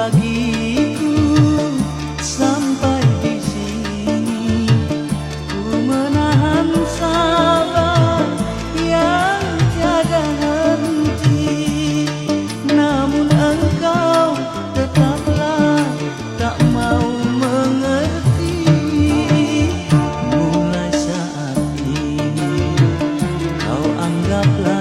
bagiku sampai di sini. Ku menahan sabar yang jaga henti. Namun engkau tetaplah tak mau mengerti mulai saat ini. Kau anggaplah